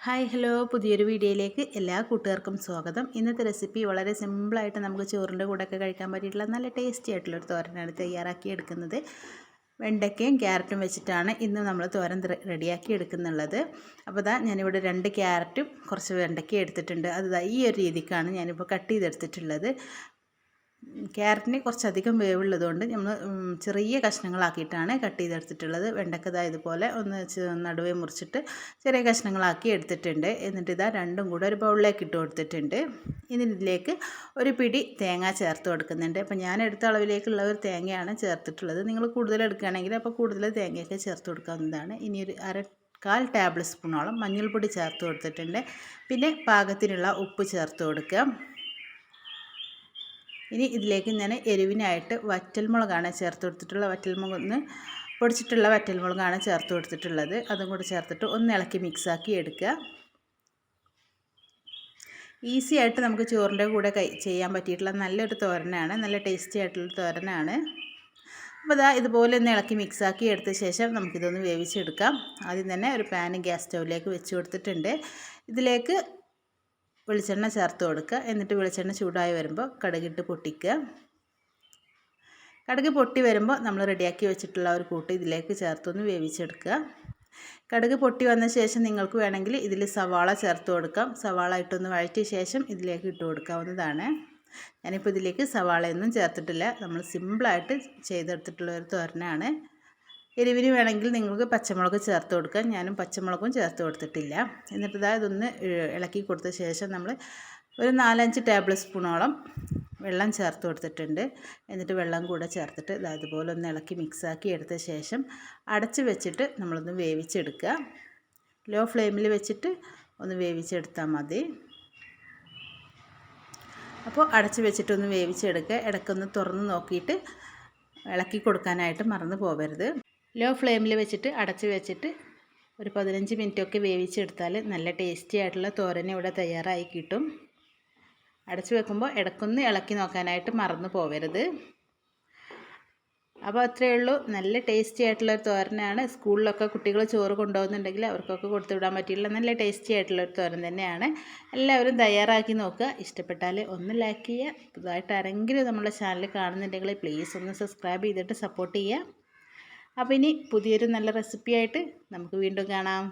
Hi hello. പുതിയൊരു വീഡിയോയിലേക്ക് എല്ലാ കൂട്ടുകാർക്കും സ്വാഗതം. ഇന്നത്തെ റെസിപ്പി വളരെ സിമ്പിളായിട്ട് നമുക്ക് ചോറിന്റെ കൂടെയൊക്കെ കഴിക്കാൻ പറ്റിയിട്ടുള്ള നല്ല ടേസ്റ്റി ആയിട്ടുള്ളൊരു തോരനാണ് തയ്യാറാക്കി എടുക്കുന്നത്. വെണ്ടയ്ക്കയും ക്യാരറ്റും വെച്ചിട്ടാണ് ഇന്ന് നമ്മൾ തോരൻ റെഡിയാക്കി എടുക്കുന്നുള്ളത്. അപ്പോൾ ഇതാ ഞാനിവിടെ രണ്ട് ക്യാരറ്റും കുറച്ച് വെണ്ടയ്ക്കയും എടുത്തിട്ടുണ്ട്. അത് ഈ ഒരു രീതിക്കാണ് ഞാനിപ്പോൾ കട്ട് ചെയ്തെടുത്തിട്ടുള്ളത്. ക്യാരറ്റിന് കുറച്ചധികം വേവുള്ളതുകൊണ്ട് നമ്മൾ ചെറിയ കഷ്ണങ്ങളാക്കിയിട്ടാണ് കട്ട് ചെയ്തെടുത്തിട്ടുള്ളത്. വെണ്ടക്ക ഇതുപോലെ ഒന്ന് നടുവേ മുറിച്ചിട്ട് ചെറിയ കഷ്ണങ്ങളാക്കി എടുത്തിട്ടുണ്ട്. എന്നിട്ട് ഇതാ രണ്ടും കൂടെ ഒരു ബൗളിലേക്ക് ഇട്ട് കൊടുത്തിട്ടുണ്ട്. ഇതിലേക്ക് ഒരു പിടി തേങ്ങ ചേർത്ത് കൊടുക്കുന്നുണ്ട്. അപ്പോൾ ഞാൻ എടുത്ത അളവിലേക്കുള്ള ഒരു തേങ്ങയാണ് ചേർത്തിട്ടുള്ളത്. നിങ്ങൾ കൂടുതൽ എടുക്കുകയാണെങ്കിൽ അപ്പോൾ കൂടുതൽ തേങ്ങയൊക്കെ ചേർത്ത് കൊടുക്കാവുന്നതാണ്. ഇനി ഒരു അര കാൽ ടേബിൾ സ്പൂണോളം മഞ്ഞൾപ്പൊടി ചേർത്ത് കൊടുത്തിട്ടുണ്ട്. പിന്നെ പാകത്തിനുള്ള ഉപ്പ് ചേർത്ത് കൊടുക്കുക. ഇനി ഇതിലേക്ക് ഞാൻ എരിവിനായിട്ട് വറ്റൽമുളകാണ് ചേർത്ത് കൊടുത്തിട്ടുള്ള വറ്റൽമുളക് പൊടിച്ചിട്ടുള്ള വറ്റൽമുളകാണ് ചേർത്ത് കൊടുത്തിട്ടുള്ളത്. അതും കൂടി ചേർത്തിട്ട് ഒന്ന് ഇളക്കി മിക്സാക്കി എടുക്കുക. ഈസി ആയിട്ട് നമുക്ക് ചോറിന്റെ കൂടെ കൈ ചെയ്യാൻ പറ്റിയിട്ടുള്ള നല്ലൊരു തോരനാണ്. നല്ല ടേസ്റ്റി ആയിട്ടുള്ള തോരനാണ്. അപ്പോൾ ഇതാ ഇതുപോലെ ഒന്ന് ഇളക്കി മിക്സാക്കി എടുത്ത ശേഷം നമുക്കിതൊന്ന് വേവിച്ചെടുക്കാം. ആദ്യം തന്നെ ഒരു പാൻ ഗ്യാസ് സ്റ്റൗവിലേക്ക് വെച്ച് കൊടുത്തിട്ടുണ്ട്. ഇതിലേക്ക് വെളിച്ചെണ്ണ ചേർത്ത് കൊടുക്കുക. എന്നിട്ട് വെളിച്ചെണ്ണ ചൂടായി വരുമ്പോൾ കടുകിട്ട് പൊട്ടിക്കുക. കടുക് പൊട്ടി വരുമ്പോൾ നമ്മൾ റെഡിയാക്കി വെച്ചിട്ടുള്ള ഒരു കൂട്ട് ഇതിലേക്ക് ചേർത്തൊന്ന് വേവിച്ചെടുക്കുക. കടുക് പൊട്ടി വന്ന ശേഷം നിങ്ങൾക്ക് വേണമെങ്കിൽ ഇതിൽ സവാള ചേർത്ത് കൊടുക്കാം. സവാള ഇട്ടൊന്ന് വഴറ്റിയ ശേഷം ഇതിലേക്ക് ഇട്ട് കൊടുക്കാവുന്നതാണ്. ഞാനിപ്പോൾ ഇതിലേക്ക് സവാളയൊന്നും ചേർത്തിട്ടില്ല. നമ്മൾ സിമ്പിളായിട്ട് ചെയ്തെടുത്തിട്ടുള്ള ഒരു തോരനാണ്. എരിവിന് വേണമെങ്കിൽ നിങ്ങൾക്ക് പച്ചമുളക് ചേർത്ത് കൊടുക്കാം. ഞാനും പച്ചമുളകും ചേർത്ത് കൊടുത്തിട്ടില്ല. എന്നിട്ട് ഇതാ ഇതൊന്ന് ഇളക്കി കൊടുത്ത ശേഷം നമ്മൾ ഒരു നാലഞ്ച് ടേബിൾ സ്പൂണോളം വെള്ളം ചേർത്ത് കൊടുത്തിട്ടുണ്ട്. എന്നിട്ട് വെള്ളം കൂടെ ചേർത്തിട്ട് ഇതാ ഇതുപോലെ ഒന്ന് ഇളക്കി മിക്സാക്കി എടുത്ത ശേഷം അടച്ച് വെച്ചിട്ട് നമ്മളൊന്ന് വേവിച്ചെടുക്കുക. ലോ ഫ്ലെയിമിൽ വെച്ചിട്ട് ഒന്ന് വേവിച്ചെടുത്താൽ മതി. അപ്പോൾ അടച്ച് വെച്ചിട്ടൊന്ന് വേവിച്ചെടുക്കുക. ഇടയ്ക്കൊന്ന് തുറന്ന് നോക്കിയിട്ട് ഇളക്കി കൊടുക്കാനായിട്ട് മറന്നു പോകരുത് ലോ ഫ്ലെയിമിൽ വെച്ചിട്ട് അടച്ച് വെച്ചിട്ട് ഒരു പതിനഞ്ച് മിനിറ്റൊക്കെ വേവിച്ചെടുത്താൽ നല്ല ടേസ്റ്റി ആയിട്ടുള്ള തോരൻ ഇവിടെ തയ്യാറായി കിട്ടും. അടച്ച് വെക്കുമ്പോൾ ഇടക്കൊന്ന് ഇളക്കി നോക്കാനായിട്ട് മറന്നു പോവരുത്. അപ്പോൾ അത്രയേ ഉള്ളൂ. നല്ല ടേസ്റ്റി ആയിട്ടുള്ള ഒരു തോരനാണ്. സ്കൂളിലൊക്കെ കുട്ടികൾ ചോറ് കൊണ്ടുപോകുന്നുണ്ടെങ്കിൽ അവർക്കൊക്കെ കൊടുത്തു വിടാൻ പറ്റിയുള്ള നല്ല ടേസ്റ്റി ആയിട്ടുള്ള ഒരു തോരൻ തന്നെയാണ്. എല്ലാവരും തയ്യാറാക്കി നോക്കുക. ഇഷ്ടപ്പെട്ടാൽ ഒന്ന് ലൈക്ക് ചെയ്യുക. പുതുതായിട്ട് ആരെങ്കിലും നമ്മുടെ ചാനൽ കാണുന്നുണ്ടെങ്കിൽ പ്ലീസ് ഒന്ന് സബ്സ്ക്രൈബ് ചെയ്തിട്ട് സപ്പോർട്ട് ചെയ്യുക. അപ്പോൾ ഇനി പുതിയൊരു നല്ല റെസിപ്പിയായിട്ട് നമുക്ക് വീണ്ടും കാണാം.